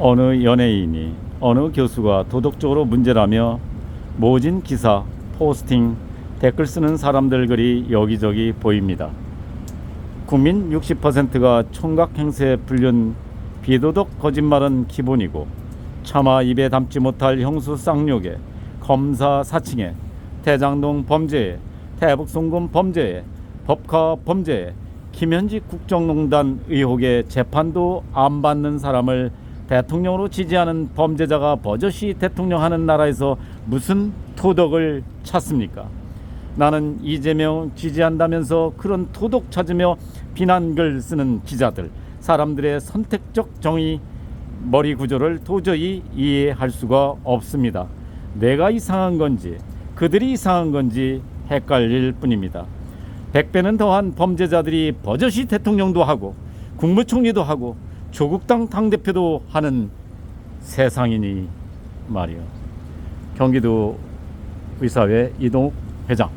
어느 연예인이 어느 교수가 도덕적으로 문제라며 모진 기사, 포스팅, 댓글 쓰는 사람들 글이 여기저기 보입니다. 국민 60%가 총각 행세에 불륜 비도덕 거짓말은 기본이고 차마 입에 담지 못할 형수 쌍욕에 검사 사칭에 대장동 범죄에 대북송금 범죄에 법카 범죄에 김현지 국정농단 의혹에 재판도 안 받는 사람을 대통령으로 지지하는 범죄자가 버젓이 대통령하는 나라에서 무슨 토덕을 찾습니까? 나는 이재명 지지한다면서 그런 토독 찾으며 비난글 쓰는 기자들, 사람들의 선택적 정의 머리 구조를 도저히 이해할 수가 없습니다. 내가 이상한 건지 그들이 이상한 건지 헷갈릴 뿐입니다. 백배는 더한 범죄자들이 버젓이 대통령도 하고 국무총리도 하고 조국당 당대표도 하는 세상이니 말이요. 경기도 의사회 이동욱 회장.